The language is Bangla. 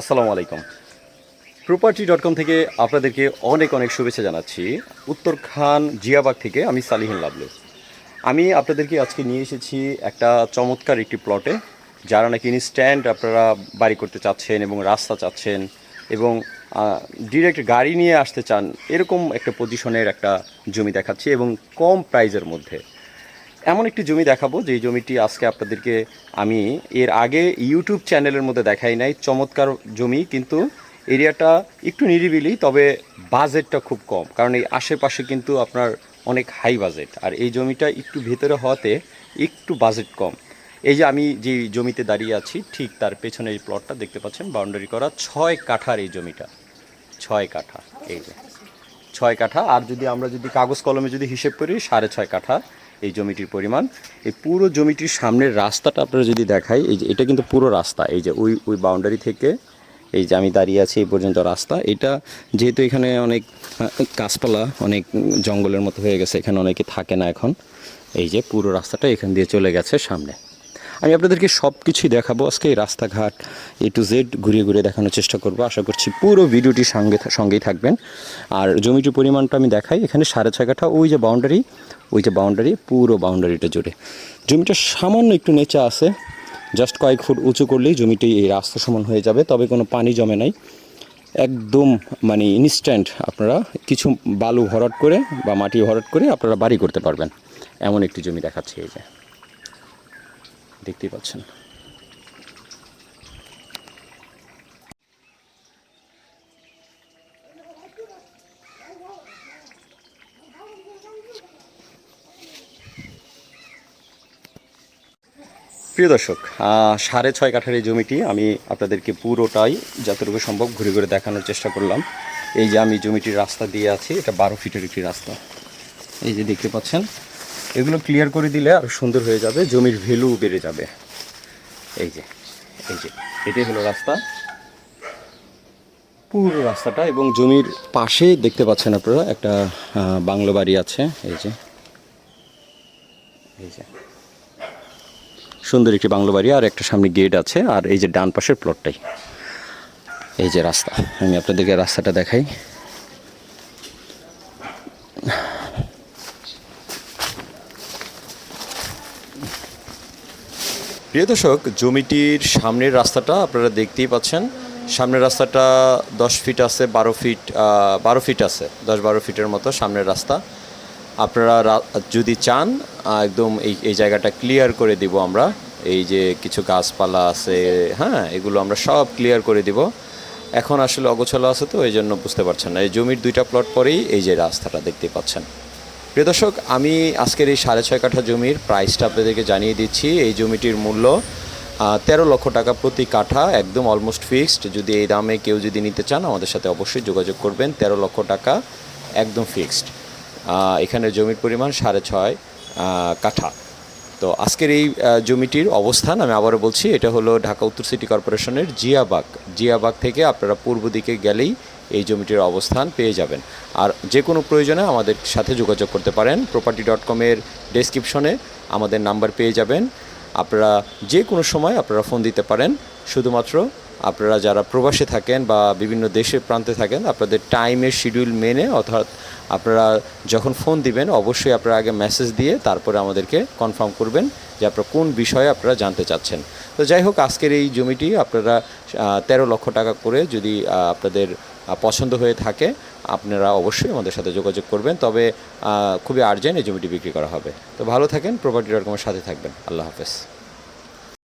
আসসালামু আলাইকুম। প্রপার্টি ডট কম থেকে আপনাদেরকে অনেক অনেক শুভেচ্ছা জানাচ্ছি। উত্তর খান জিয়াবাগ থেকে আমি সালিহিন লাবলু। আমি আপনাদেরকে আজকে নিয়ে এসেছি একটা চমৎকার একটি প্লটে যারা নাকি ইনস্ট্যান্ট আপনারা বাড়ি করতে চাচ্ছেন এবং রাস্তা চাচ্ছেন এবং ডিরেক্ট গাড়ি নিয়ে আসতে চান, এরকম একটা পজিশনের একটা জমি দেখাচ্ছি এবং কম প্রাইজের মধ্যে। এমন একটি জমি দেখাবো যে জমিটি আজকে আপনাদেরকে আমি এর আগে ইউটিউব চ্যানেলের মধ্যে দেখাই নাই। চমৎকার জমি, কিন্তু এরিয়াটা একটু নিরিবিলি, তবে বাজেটটা খুব কম, কারণ এই আশেপাশে কিন্তু আপনার অনেক হাই বাজেট। আর এই জমিটা একটু ভেতরে হওয়াতে একটু বাজেট কম। এই যে আমি যে জমিতে দাঁড়িয়ে আছি, ঠিক তার পেছনে এই প্লটটা দেখতে পাচ্ছেন বাউন্ডারি করা ছয় কাঠার এই জমিটা। ছয় কাঠা, এই যে। ছয় কাঠা, আর যদি আমরা যদি কাগজ কলমে যদি হিসেব করি, সাড়ে ছয় কাঠা। এই জমিটির পরিমাণ। এই পুরো জমিটির সামনের রাস্তাটা আপনারা যদি দেখাই, এই যে এটা কিন্তু পুরো রাস্তা। এই যে ওই ওই বাউন্ডারি থেকে এই যে আমি দাঁড়িয়ে আছি এই পর্যন্ত রাস্তা। এটা যেহেতু এখানে অনেক গাছপালা, অনেক জঙ্গলের মতো হয়ে গেছে, এখানে অনেকে থাকে না এখন। এই যে পুরো রাস্তাটা এখান দিয়ে চলে গেছে সামনে। আমি আপনাদেরকে সব কিছুই দেখাবো। আজকে এই রাস্তাঘাট এ টু জেড ঘুরিয়ে ঘুরিয়ে দেখানোর চেষ্টা করব। আশা করছি পুরো ভিডিওটি সঙ্গে সঙ্গেই থাকবেন। আর জমিটির পরিমাণটা আমি দেখাই। এখানে সাড়ে ছয় কাঠা, ওই যে বাউন্ডারি ওই যে বাউন্ডারি পুরো বাউন্ডারিটা জুড়ে। জমিটা সামান্য একটু নেচা আছে। জাস্ট কয়েক ফুট উঁচু করলেই জমিটি এই রাস্তা সমান হয়ে যাবে। তবে কোনো পানি জমে নাই। একদম মানে ইনস্ট্যান্ট আপনারা কিছু বালু ভরাট করে বা মাটি ভরাট করে আপনারা বাড়ি করতে পারবেন। এমন একটি জমি দেখাচ্ছে এই যে। দেখতেই পাচ্ছেন। প্রিয় দর্শক সাড়ে ছয় কাঠার এই জমিটি আমি আপনাদেরকে পুরোটাই যতটুকু সম্ভব ঘুরে ঘুরে দেখানোর চেষ্টা করলাম। এই যে আমি জমিটির রাস্তা দিয়ে আছি, এটা বারো ফিটের একটি রাস্তা। এই যে দেখতে পাচ্ছেন এগুলো ক্লিয়ার করে দিলে আরও সুন্দর হয়ে যাবে, জমির ভ্যালু বেড়ে যাবে। এই যে এই যে, এটাই হলো রাস্তা। পুরো রাস্তাটা এবং জমির পাশে দেখতে পাচ্ছেন আপনারা একটা বাংলো বাড়ি আছে, এই যে। এই যে। সুন্দর একটি বাংলো বাড়ি আর একটা সামনে গেট আছে, আর এই যে ডান পাশের প্লটটাই এই যে রাস্তা, আমি আপনাদেরকে রাস্তাটা দেখাই। প্রিয় দর্শক, জমিটির সামনের রাস্তাটা আপনারা দেখতেই পাচ্ছেন। সামনের রাস্তাটা দশ ফিট আছে, বারো ফিট বারো ফিট আছে, দশ বারো ফিটের মতো সামনের রাস্তা। আপনারা যদি চান একদম এই এই জায়গাটা ক্লিয়ার করে দিব আমরা। এই যে কিছু গাছপালা আছে হ্যাঁ এগুলো আমরা সব ক্লিয়ার করে দিব। এখন আসলে অগোছালো আছে তো, এই জন্য বুঝতে পারছেন না। এই জমির দুইটা প্লট পরেই এই যে রাস্তাটা দেখতে পাচ্ছেন। প্রিয় দর্শক, আমি আজকের এই সাড়ে ছয় কাঠা জমির প্রাইসটা আপনাদেরকে জানিয়ে দিচ্ছি। এই জমিটির মূল্য তেরো লক্ষ টাকা প্রতি কাঠা, একদম অলমোস্ট ফিক্সড যদি এই দামে কেউ যদি নিতে চান, আমাদের সাথে অবশ্যই যোগাযোগ করবেন। তেরো লক্ষ টাকা, একদম ফিক্সড এখানে জমির পরিমাণ সাড়ে ছয় কাঠা। তো আজকের এই জমিটির অবস্থান আমি আবারও বলছি, এটা হলো ঢাকা উত্তর সিটি কর্পোরেশনের জিয়াবাগ। জিয়াবাগ থেকে আপনারা পূর্ব দিকে গেলেই এই জমিটির অবস্থান পেয়ে যাবেন। আর যে কোনো প্রয়োজনে আমাদের সাথে যোগাযোগ করতে পারেন প্রপার্টি ডট কমের ডেসক্রিপশনে আমাদের নাম্বার পেয়ে যাবেন। আপনারা যে কোনো সময় আপনারা ফোন দিতে পারেন, শুধুমাত্র আপনারা যারা প্রবাসে থাকেন বা বিভিন্ন দেশের প্রান্তে থাকেন, আপনাদের টাইমের শিডিউল মেনে, অর্থাৎ আপনারা যখন ফোন দিবেন, অবশ্যই আপনারা আগে মেসেজ দিয়ে তারপরে আমাদেরকে কনফার্ম করবেন যে আপনারা কোন বিষয়ে আপনারা জানতে চাচ্ছেন। তো যাই হোক, আজকের এই জমিটি আপনারা তেরো লক্ষ টাকা করে যদি আপনাদের পছন্দ হয়ে থাকে, আপনারা অবশ্যই আমাদের সাথে যোগাযোগ করবেন। তবে খুবই আর্জেন্ট এই জমিটি বিক্রি করা হবে। তো ভালো থাকেন প্রপার্টি ডট কমের সাথে থাকবেন। আল্লাহ হাফেজ।